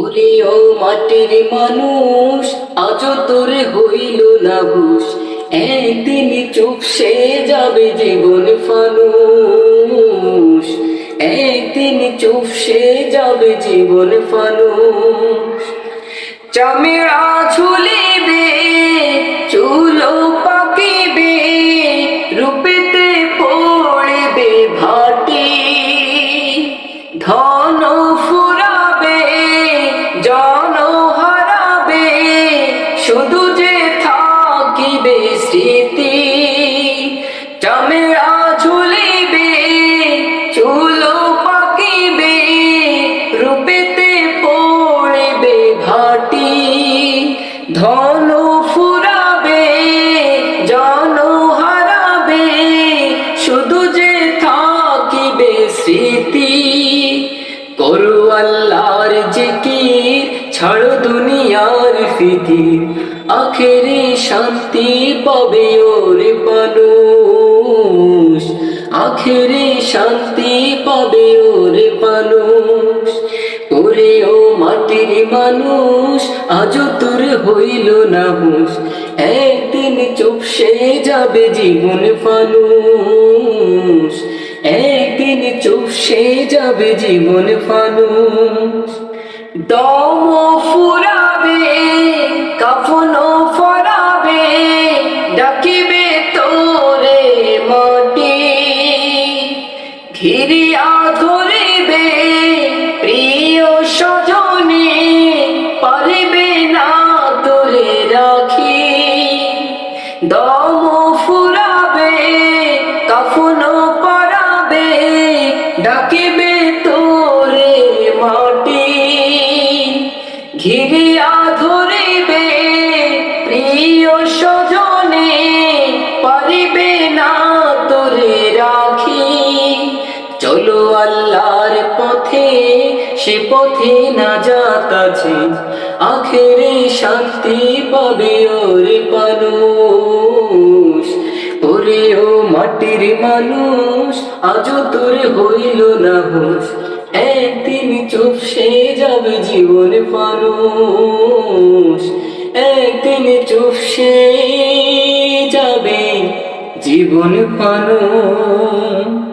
ওরে ও মাটির মানুষ আজ তোর হইল না ঘুষ একদিন চুপসে যাবে জীবন ফানুষ। একদিন চুপসে যাবে জীবন ফানুষ। চামেরা ঝুলিবে ধন ফুরাবে, জন হারাবে, শুধু যে থাকিবে স্মৃতি। করু আল্লাহর জিকির, ছাড়ো দুনিয়ার ফিকির। আখেরে শান্তি পাবে ওরে মানুষ। আখেরে শান্তি পাবে ওরে মানুষ। ওরে ও মাটির মানুষ আজ তোর হইল না হুশ। একদিন চুপসে যাবে জীবন ফানুষ একদিন চুপসে যাবে জীবন ফানুষ দম ফুরাবে, কাফন ফরাবে, ডাকিবে তোরে মাটি। ঘিরিয়া ধরিবে ডাকিবে তোরে মাটি ঘিরিয়া ধরিবে প্রিয় স্বজনে, পারিবে না তোরে রাখি। চলো আল্লাহর পথে, সে পথে না যাত আছে, আখেরে শান্তি পাবে ওরে মানুষ। ওরে ও মাটির মানুষ আজ তোর হইল না হুশ। একদিন চুপ সে যাবে জীবন মানুষ। একদিন চুপ সে যাবে জীবন মানুষ।